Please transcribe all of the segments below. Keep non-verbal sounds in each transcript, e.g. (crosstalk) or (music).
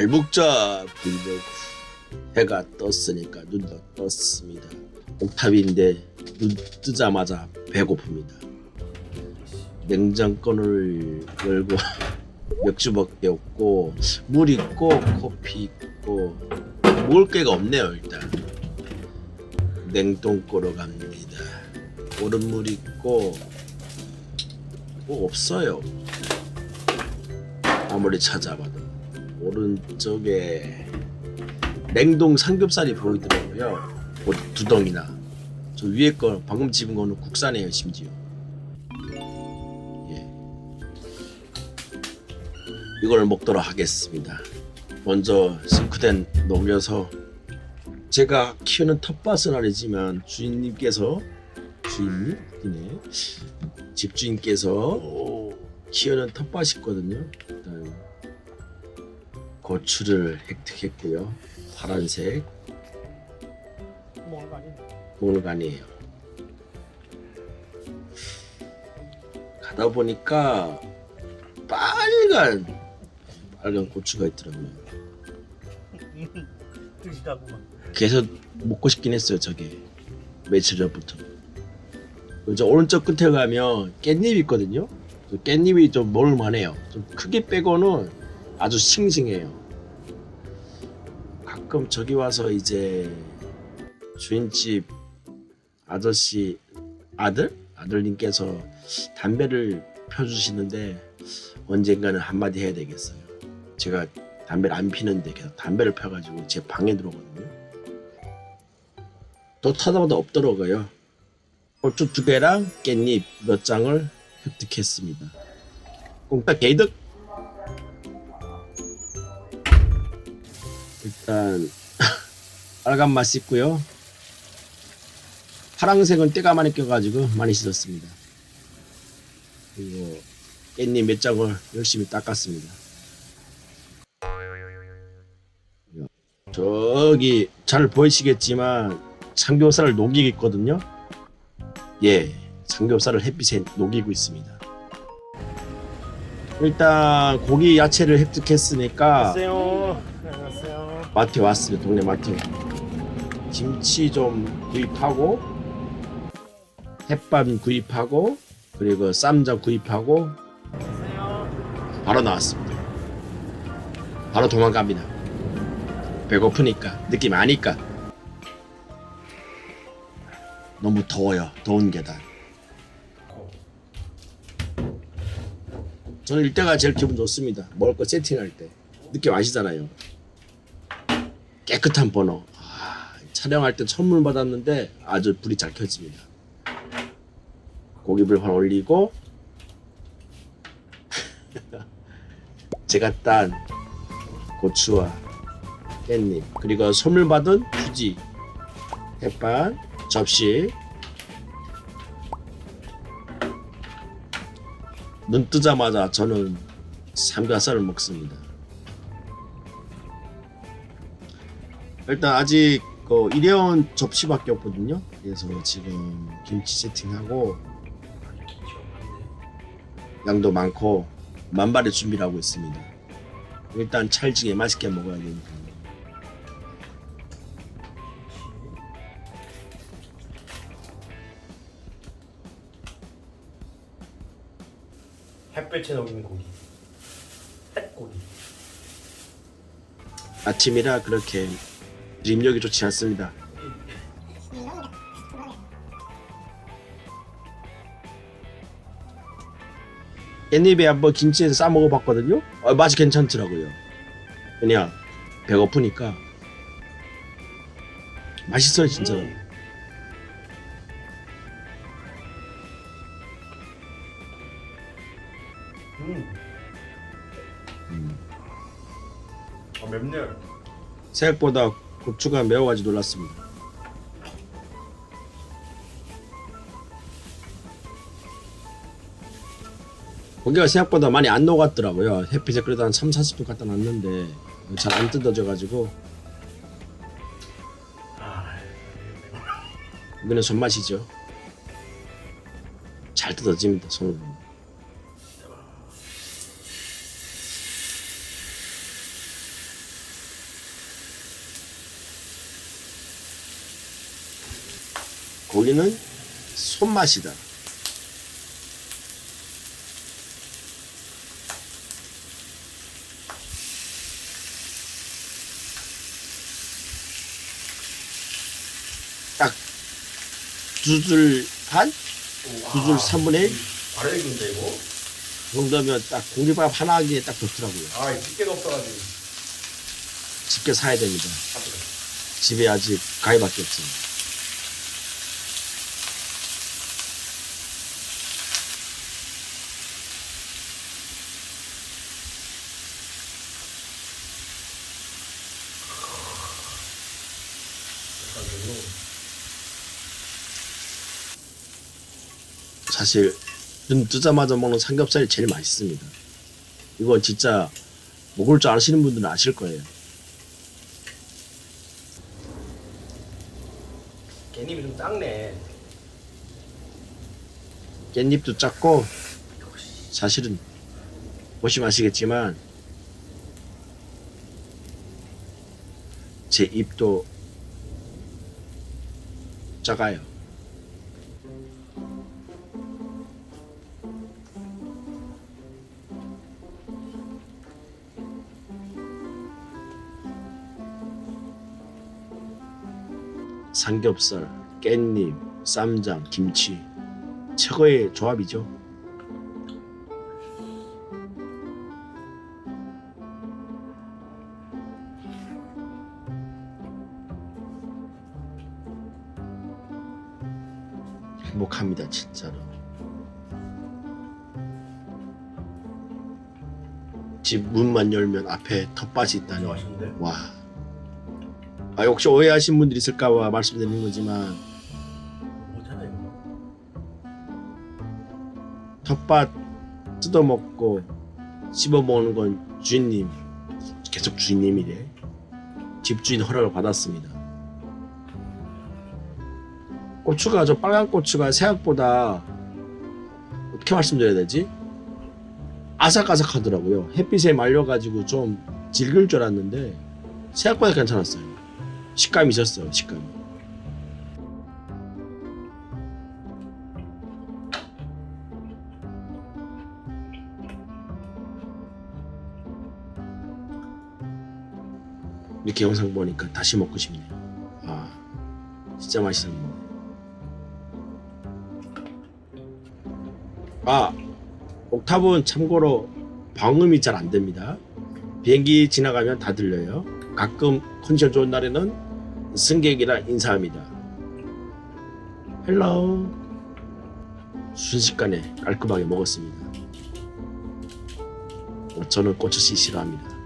잘 먹자 불려고 해가 떴으니까 눈도 떴습니다. 옥탑인데 눈 뜨자마자 배고픕니다. 냉장고를 열고 (laughs) 맥주밖에 없고 물 있고 커피 있고 먹을 게가 없네요 일단 냉동고로 갑니다 얼음물 있고 뭐 없어요 아무리 찾아봐도 오른쪽에 냉동 삼겹살이 보이더라고요. 뭐 두덩이나. 저 위에 거 방금 집은 거는 국산이에요 심지어. 예. 이걸 먹도록 하겠습니다. 먼저 싱크대 녹여서 제가 키우는 텃밭은 아니지만 주인님께서 주인님이네. 집주인께서 키우는 텃밭이 있거든요. 고추를 획득했고요. 파란색? 보물관이에요. 가다 보니까 빨간 빨간 고추가 있더라고요. (laughs) 드시라고만. 계속 먹고 싶긴 했어요 저게 며칠 전부터 저 오른쪽 끝에 가면 깻잎 있거든요 그 깻잎이 좀 먹을만해요 좀 크게 빼고는 아주 싱싱해요 가끔 저기 와서 이제 주인집 아저씨 아들? 아들님께서 담배를 펴주시는데 언젠가는 한마디 해야 되겠어요 제가 담배를 안 피는데 계속 담배를 펴가지고 제 방에 들어오거든요 또 타다보다 없더라고요. 고추 두 개랑 깻잎 몇 장을 획득했습니다. 꽁딱 개이득. 일단 (laughs) 빨간 맛 씻고요. 파랑색은 때가 많이 껴가지고 많이 씻었습니다. 그리고 깻잎 몇 장을 열심히 닦았습니다. 저기 잘 보이시겠지만 삼겹살을 녹이고 있거든요. 예, 삼겹살을 햇빛에 녹이고 있습니다. 일단 고기 야채를 획득했으니까 안녕하세요. 마트에 왔습니다. 동네 마트. 김치 좀 구입하고 햇반 구입하고 그리고 쌈장 구입하고. 바로 나왔습니다. 바로 도망갑니다. 배고프니까 느낌 아니까 너무 더워요. 더운 계단. 저는 이때가 제일 기분 좋습니다. 먹을 거 세팅할 때 느낌 아시잖아요. 깨끗한 번호. 아, 촬영할 때 선물 받았는데 아주 불이 잘 켜집니다. 고기불판 올리고 (laughs) 제가 딴 고추와 깻잎 그리고 선물 받은 휴지 햇반 접시 눈 뜨자마자 저는 삼겹살을 먹습니다. 일단 아직 그 일회용 접시밖에 없거든요. 그래서 지금 김치 세팅하고 양도 많고 만발의 준비를 하고 있습니다. 일단 찰지게 맛있게 먹어야 되니까. 햇볕에 녹이는 고기. 햇고기. 아침이라 그렇게 입력이 좋지 않습니다. 깻잎에 한번 김치에서 싸 먹어봤거든요. 어, 맛이 괜찮더라고요. 그냥 배고프니까 맛있어요 진짜. 음. 음. 음. 아 맵네요. 생각보다 고추가 매워가지고 놀랐습니다. 고기가 생각보다 많이 안 녹았더라고요. 햇빛에 그래도 한 3, 40분 갖다 놨는데 잘 안 뜯어져가지고 아. 이거는 손맛이죠. 잘 뜯어집니다. 손으로. 고기는 손맛이다. 딱 두 줄 반? 두줄 3분의 1 바로 익은데 이거? 정도면 딱 공깃밥 하나 하기에 딱 좋더라고요. 아, 이 집게가 없어가지고. 집게 사야 됩니다. 아, 그래. 집에 아직 가위밖에 없어요. 사실 눈 뜨자마자 먹는 삼겹살이 제일 맛있습니다. 이거 진짜 먹을 줄 아시는 분들은 아실 거예요. 깻잎이 좀 작네. 깻잎도 작고 사실은 보시면 아시겠지만 제 입도 작아요. 삼겹살, 깻잎, 쌈장, 김치 최고의 조합이죠. 행복합니다, 진짜로. 집 문만 열면 앞에 텃밭이 있다니. 맛있는데? 와. 아, 혹시 오해하신 분들이 있을까봐 말씀드리는 거지만. 텃밭 뜯어먹고 씹어먹는 건 주인님 계속 주인님이래. 집주인 허락을 받았습니다. 고추가 저 빨간 고추가 생각보다 어떻게 말씀드려야 되지? 아삭아삭하더라고요. 햇빛에 말려가지고 좀 질길 줄 알았는데 생각보다 괜찮았어요 식감이 있었어요 식감이 이렇게 영상 보니까 다시 먹고 싶네요. 아, 진짜 맛있었는데. 아, 옥탑은 참고로 방음이 잘 안 됩니다. 비행기 지나가면 다 들려요. 가끔 컨디션 좋은 날에는 승객이랑 인사합니다. 헬로. 순식간에 깔끔하게 먹었습니다. 어, 저는 꼬치씨 싫어합니다.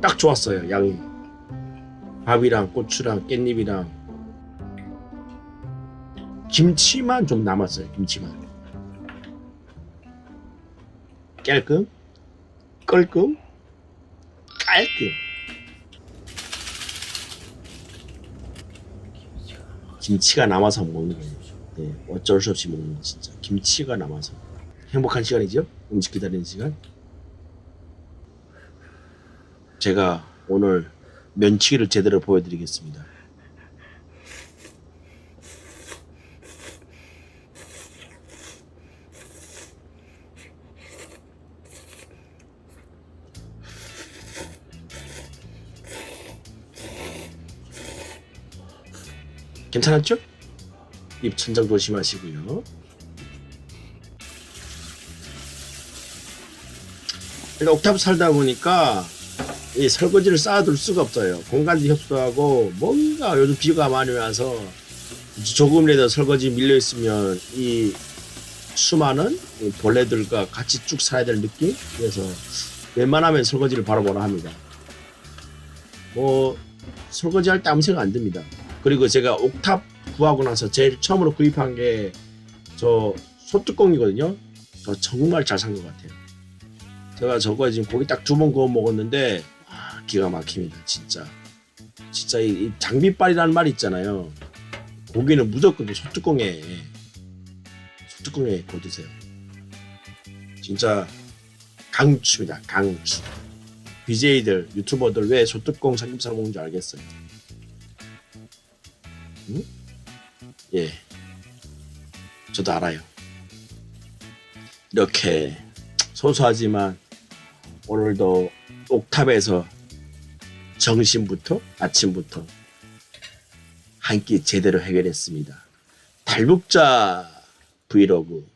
딱 좋았어요 양이 밥이랑 고추랑 깻잎이랑 김치만 좀 남았어요 김치만. 깔끔 깔끔 깔끔. 김치가 남아서 먹는 거예요. 네, 어쩔 수 없이 먹는 거 진짜 김치가 남아서. 행복한 시간이죠? 음식 기다리는 시간? 제가 오늘 면치기를 제대로 보여드리겠습니다. 괜찮았죠? 입 천장 조심하시고요. 일단 옥탑 살다 보니까 이 설거지를 쌓아둘 수가 없어요. 공간도 협소하고 뭔가 요즘 비가 많이 와서 조금이라도 설거지 밀려 있으면 이 수많은 이 벌레들과 같이 쭉 살아야 될 느낌. 그래서 웬만하면 설거지를 바로 뭐라 합니다. 뭐 설거지 할 때 아무 생각 안 듭니다. 그리고 제가 옥탑 구하고 나서 제일 처음으로 구입한 게 저 소뚜껑이거든요. 저 정말 잘 산 것 같아요. 제가 저거 지금 고기 딱 두 번 구워 먹었는데 아, 기가 막힙니다 진짜 진짜 이, 이 장비빨이라는 말 있잖아요 고기는 무조건 그 소뚜껑에 소뚜껑에 구워 드세요 진짜 강추입니다. 강추. BJ들, 유튜버들 왜 소뚜껑 삼겹살 먹는 줄 알겠어요? 응? 예. 저도 알아요. 이렇게 소소하지만 오늘도 옥탑에서 정신부터 아침부터 한 끼 제대로 해결했습니다. 달북자 브이로그